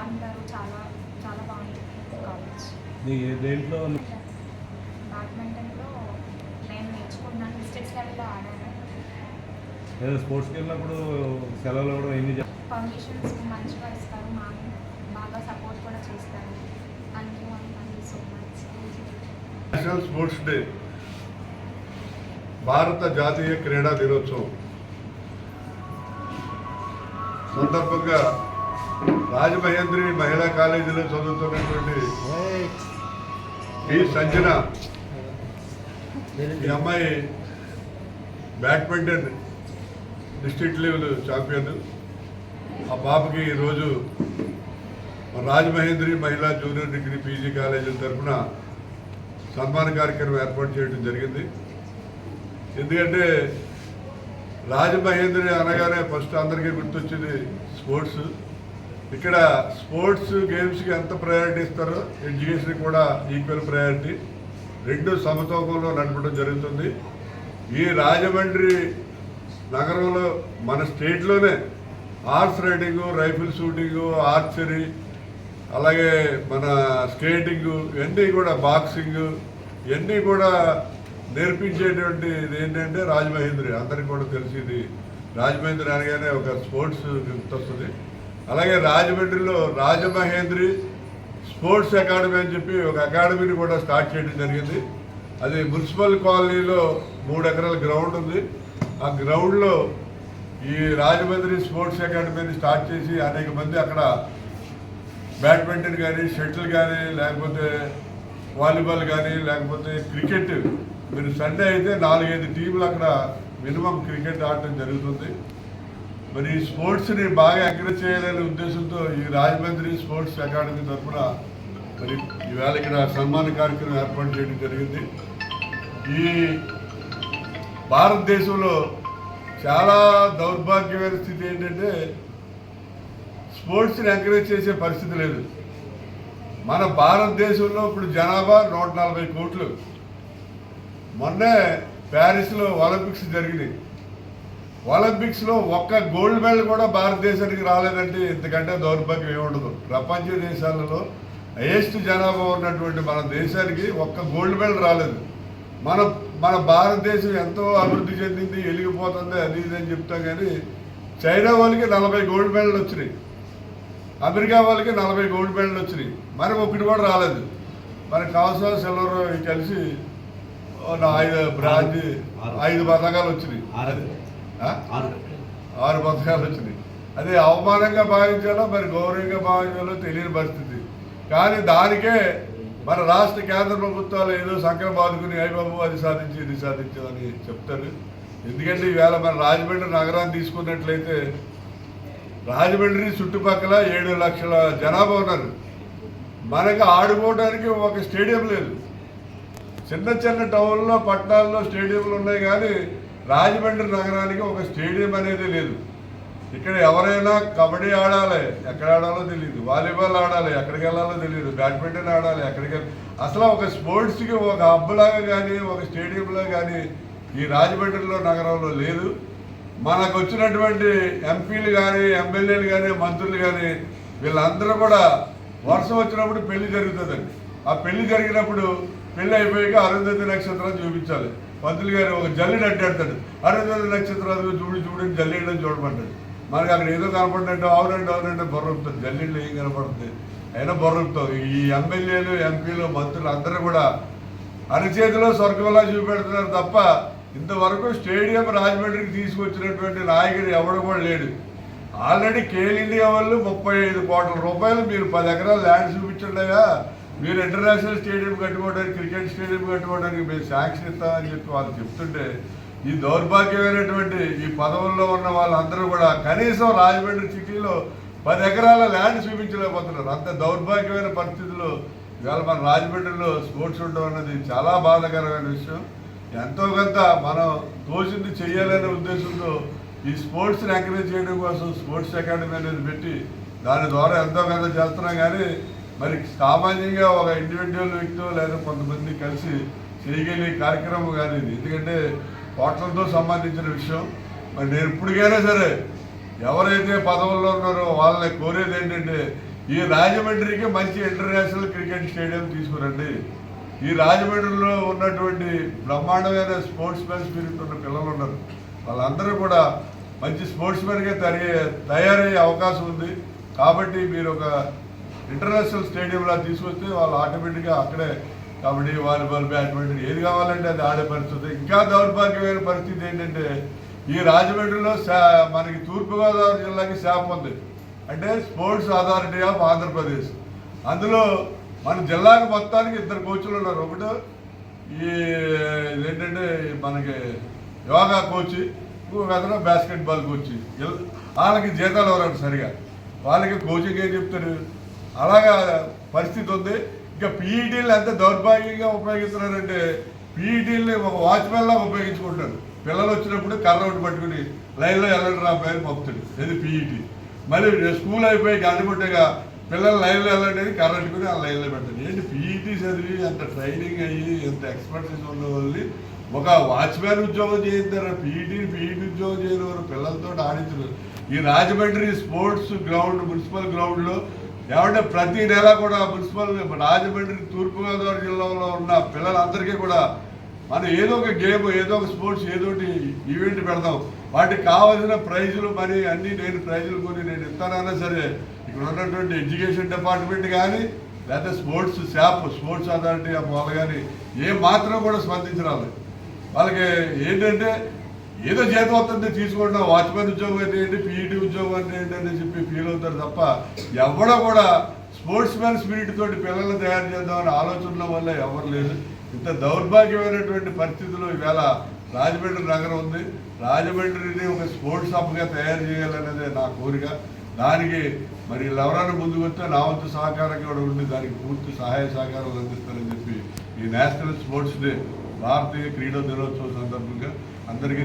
బాగుంటారు చాలా చాలా బాగుంటుంది దేంట్లో బ్యాడ్మింటన్లో నేను నేర్చుకున్నాను లెవెల్లో ఆడాను. స్పోర్ట్స్కి వెళ్ళినప్పుడు సెలవులు కూడా ఎన్ని పర్మిషన్స్ మంచిగా ఇస్తారు మా బాగా సపోర్ట్ కూడా చేస్తారు. Thank you thank you so much national sports day భారత జాతీయ క్రీడా దినోత్సవం సందర్భంగా రాజమహేంద్రి మహిళా కాలేజీలో చదువుతున్నటువంటి ఈ సంజన ఈ అమ్మాయి బ్యాడ్మింటన్ డిస్ట్రిక్ట్ లెవెల్ ఛాంపియన్. ఆ పాపకి ఈరోజు రాజమహేంద్రి మహిళా జూనియర్ డిగ్రీ పీజీ కాలేజీల తరఫున సన్మాన కార్యక్రమం ఏర్పాటు చేయడం జరిగింది. ఎందుకంటే రాజమహేంద్రి అనగానే ఫస్ట్ అందరికీ గుర్తొచ్చింది స్పోర్ట్స్. ఇక్కడ స్పోర్ట్స్ గేమ్స్కి ఎంత ప్రయారిటీ ఇస్తారో ఎడ్యుకేషన్ కూడా ఈక్వల్ ప్రయారిటీ రెండు సమతూకంలో నడపడం జరుగుతుంది. ఈ రాజమండ్రి నగరంలో మన స్టేట్లోనే horse riding rifle shooting archery అలాగే మన స్కేటింగ్ ఇవన్నీ కూడా బాక్సింగ్ ఇవన్నీ కూడా నేర్పించేటువంటి ఇది ఏంటంటే రాజమహేంద్రి. అందరికీ కూడా తెలిసింది రాజమహేంద్రి అనగానే ఒక స్పోర్ట్స్ గుర్తొస్తుంది. అలాగే రాజమండ్రిలో రాజమహేంద్రి స్పోర్ట్స్ అకాడమీ అని చెప్పి ఒక అకాడమీని కూడా స్టార్ట్ చేయడం జరిగింది. అది మున్సిపల్ కాలనీలో మూడు ఎకరాల గ్రౌండ్ ఉంది. ఆ గ్రౌండ్లో ఈ రాజమండ్రి స్పోర్ట్స్ అకాడమీని స్టార్ట్ చేసి అనేక మంది అక్కడ బ్యాడ్మింటన్ కానీ షటిల్ కానీ లేకపోతే వాలీబాల్ కానీ లేకపోతే క్రికెట్ మీరు సండే అయితే నాలుగైదు టీంలు అక్కడ మినిమం క్రికెట్ ఆడటం జరుగుతుంది. మరి ఈ స్పోర్ట్స్ని బాగా ఎంకరేజ్ చేయాలనే ఉద్దేశంతో ఈ రాజమండ్రి స్పోర్ట్స్ అకాడమీ తరఫున మరి ఈవేళ ఇక్కడ సన్మాన కార్యక్రమం ఏర్పాటు చేయడం జరిగింది. ఈ భారతదేశంలో చాలా దౌర్భాగ్యమైన స్థితి ఏంటంటే స్పోర్ట్స్ని ఎంకరేజ్ చేసే పరిస్థితి లేదు. మన భారతదేశంలో ఇప్పుడు జనాభా నూట నలభై కోట్లు. మొన్నే ప్యారిస్లో ఒలింపిక్స్ జరిగినాయి. ఒలింపిక్స్లో ఒక్క గోల్డ్ మెడల్ కూడా భారతదేశానికి రాలేదంటే ఇంతకంటే దౌర్భాగ్యం ఏముండదు. ప్రపంచ దేశాలలో హైయెస్ట్ జనాభా ఉన్నటువంటి మన దేశానికి ఒక్క గోల్డ్ మెడల్ రాలేదు. మన మన భారతదేశం ఎంతో అభివృద్ధి చెందింది వెలిగిపోతుంది అది ఇది అని చెప్తాం కానీ చైనా వాళ్ళకి నలభై గోల్డ్ మెడల్ వచ్చినాయి. అమెరికా వాళ్ళకి నలభై గోల్డ్ మెడల్ వచ్చినాయి. మరి ఒకటి కూడా రాలేదు. మరి కౌసా సిల్వర్ కలిసి ఐదు బ్రాంజ్ ఐదు పథకాలు వచ్చినాయి? ఆరు పథకాలు వచ్చినాయి. అదే అవమానంగా భావించాలో మరి గౌరవంగా భావించాలో తెలియని పరిస్థితి. కానీ దానికే మన రాష్ట్ర కేంద్ర ప్రభుత్వాలు ఏదో సంఖ్య బాదుకుని అయ్యబాబు అది సాధించి ఇది సాధించామని చెప్తారు. ఎందుకంటే ఈవేళ మన రాజమండ్రి నగరాన్ని తీసుకున్నట్లయితే రాజమండ్రి చుట్టుపక్కల ఏడు లక్షల జనాభా ఉన్నారు. మనకు ఆడుకోవడానికి ఒక స్టేడియం లేదు. చిన్న చిన్న టౌన్లో పట్టణాల్లో స్టేడియంలు ఉన్నాయి కానీ రాజమండ్రి నగరానికి ఒక స్టేడియం అనేది లేదు. ఇక్కడ ఎవరైనా కబడ్డీ ఆడాలి ఎక్కడ ఆడాలో తెలియదు వాలీబాల్ ఆడాలి ఎక్కడికి వెళ్ళాలో తెలియదు బ్యాడ్మింటన్ ఆడాలి ఎక్కడికి అసలు ఒక స్పోర్ట్స్కి ఒక హబ్బులాగా కానీ ఒక స్టేడియంలో కానీ ఈ రాజమండ్రిలో నగరంలో లేదు. మనకు వచ్చినటువంటి ఎంపీలు కానీ ఎమ్మెల్యేలు కానీ మంత్రులు కానీ వీళ్ళందరూ కూడా వర్షం వచ్చినప్పుడు పెళ్ళి జరుగుతుందండి. ఆ పెళ్ళి జరిగినప్పుడు పెళ్ళి అయిపోయాక అరుంధతి నక్షత్రం చూపించాలి. పంతులు గారు ఒక జల్లిని అడ్డాడతాడు అరే నక్షత్రాలు చూడు చూడు జల్లిని చూడమంటాడు. మనకి అక్కడ ఏదో కనపడినట్టు అవునండి అవునండి బొర్రపుతుంది జల్లెళ్ళు ఏం కనపడుతుంది? అయినా బొర్రపుతాం ఈ ఎమ్మెల్యేలు ఎంపీలు మంత్రులు అందరూ కూడా అరచేతిలో స్వర్గంలా చూపెడుతున్నారు తప్ప ఇంతవరకు స్టేడియం రాజమండ్రికి తీసుకొచ్చినటువంటి నాయకుడు ఎవడు కూడా లేడు. ఆల్రెడీ కేల్ ఇండియా వాళ్ళు ముప్పై ఐదు కోట్ల రూపాయలు మీరు పది ఎకరాలు ల్యాండ్ చూపించుండగా మీరు ఇంటర్నేషనల్ స్టేడియం కట్టుకోవడానికి క్రికెట్ స్టేడియం కట్టుకోవడానికి మీరు శాంక్షన్ ఇస్తామని చెప్పి వాళ్ళు చెప్తుంటే ఈ దౌర్భాగ్యమైనటువంటి ఈ పదవుల్లో ఉన్న వాళ్ళందరూ కూడా కనీసం రాజమండ్రి సిటీలో పది ఎకరాల ల్యాండ్ చూపించలేకపోతున్నారు. అంత దౌర్భాగ్యమైన పరిస్థితుల్లో ఇవాళ మన రాజమండ్రిలో స్పోర్ట్స్ ఉండడం అన్నది చాలా బాధాకరమైన విషయం. ఎంతో కొంత మనం తోచింది చేయాలనే ఉద్దేశంతో ఈ స్పోర్ట్స్ని ఎంకరేజ్ చేయడం కోసం స్పోర్ట్స్ అకాడమీ అనేది పెట్టి దాని ద్వారా ఎంతో కొంత చేస్తున్నాం. కానీ మరి సామాన్యంగా ఒక ఇండివిజువల్ వ్యక్తి లేదా కొంతమంది కలిసి చేయగలిగే కార్యక్రమం కానీ ఇది. ఎందుకంటే కోట్లతో సంబంధించిన విషయం. మరి నేను ఇప్పటికైనా సరే ఎవరైతే పదవుల్లో ఉన్నారో వాళ్ళని కోరేది ఏంటంటే ఈ రాజమండ్రికి మంచి ఇంటర్నేషనల్ క్రికెట్ స్టేడియం తీసుకురండి. ఈ రాజమండ్రిలో ఉన్నటువంటి బ్రహ్మాండమైన స్పోర్ట్స్ మ్యాన్ స్పిరిట్ ఉన్న పిల్లలు ఉన్నారు వాళ్ళందరూ కూడా మంచి స్పోర్ట్స్ మ్యాన్గా తయారయ్యే అవకాశం ఉంది. కాబట్టి మీరు ఒక ఇంటర్నేషనల్ స్టేడియంలో తీసుకొస్తే వాళ్ళు ఆటోమేటిక్గా అక్కడే కబడ్డీ వాలీబాల్ బ్యాడ్మింటన్ ఏది కావాలంటే అది ఆడే పరిస్థితి. ఇంకా దౌర్భాగ్యమైన పరిస్థితి ఏంటంటే ఈ రాజమండ్రిలో మనకి తూర్పుగోదావరి జిల్లాకి శాప్ ఉంది. అంటే స్పోర్ట్స్ అథారిటీ ఆఫ్ ఆంధ్రప్రదేశ్. అందులో మన జిల్లాకి మొత్తానికి ఇద్దరు కోచ్లు ఉన్నారు. ఒకటి ఈ ఏంటంటే మనకి యోగా కోచ్ ఇంకొక బాస్కెట్బాల్ కోచ్. వాళ్ళకి జీతాలు ఎవరండి సరిగా. వాళ్ళకి కోచింగ్ ఏం చెప్తారు? అలాగా పరిస్థితి ఉంది. ఇంకా పీఈటీలు ఎంత దౌర్భాగ్యంగా ఉపయోగిస్తున్నారంటే పీఈటీలని ఒక వాచ్మెన్ ఉపయోగించుకుంటారు పిల్లలు వచ్చినప్పుడు కర్ర ఒకటి పట్టుకుని లైన్లో వెళ్ళండి రా పేరు పంపుతాడు ఇది పీఈటీ. మళ్ళీ స్కూల్ అయిపోయి గంటకొట్టగా పిల్లలు లైన్లో వెళ్ళండి కర్ర పట్టుకుని ఆ లైన్లో పెట్టండి ఏంటి పీఈటీ చదివి అంత ట్రైనింగ్ అయ్యి ఎంత ఎక్స్పర్టీస్ ఉన్న వాళ్ళని ఒక వాచ్మెన్ ఉద్యోగం చేయించారు? పీఈటీ పీఈటీ ఉద్యోగం చేయని వారు పిల్లలతో ఆడించరు. ఈ రాజమండ్రి స్పోర్ట్స్ గ్రౌండ్ మున్సిపల్ గ్రౌండ్లో ఏమంటే ప్రతి నెల కూడా మున్సిపల్ రాజమండ్రి తూర్పుగోదావరి జిల్లాలో ఉన్న పిల్లలందరికీ కూడా మనం ఏదో ఒక గేమ్ ఏదో ఒక స్పోర్ట్స్ ఏదో ఒకటి ఈవెంట్ పెడదాం వాటికి కావాల్సిన ప్రైజులు మరి అన్నీ నేను ప్రైజులు కొని నేను ఇస్తానన్నా సరే ఇక్కడ ఉన్నటువంటి ఎడ్యుకేషన్ డిపార్ట్మెంట్ కానీ లేదా స్పోర్ట్స్ శాప్ స్పోర్ట్స్ అథారిటీ వాళ్ళు కానీ ఏ మాత్రం కూడా స్పందించరాలి వాళ్ళకి ఏంటంటే ఏదో చేతి వస్తుంది తీసుకుంటాం వాచ్మెన్ ఉద్యోగం అంటే ఏంటి పీఈటీ ఉద్యోగం అంటే ఏంటి అని చెప్పి ఫీల్ అవుతారు తప్ప ఎవడ కూడా స్పోర్ట్స్ మ్యాన్ స్పిరిట్ తోటి పిల్లల్ని తయారు చేద్దామనే ఆలోచనల వల్ల ఎవరు లేదు ఇంత దౌర్భాగ్యమైనటువంటి పరిస్థితిలో ఈవేళ రాజమండ్రి నగరం ఉంది. రాజమండ్రిని ఒక స్పోర్ట్స్ హబ్గా తయారు చేయాలనేదే నా కోరిక. దానికి మరి ఎవరైనా ముందుకు వస్తే నా వంతు సహకారం కూడా ఉంది. దానికి పూర్తి సహాయ సహకారాలు అందిస్తారని చెప్పి ఈ నేషనల్ స్పోర్ట్స్ డే భారతీయ క్రీడా దినోత్సవం సందర్భంగా అందరికీ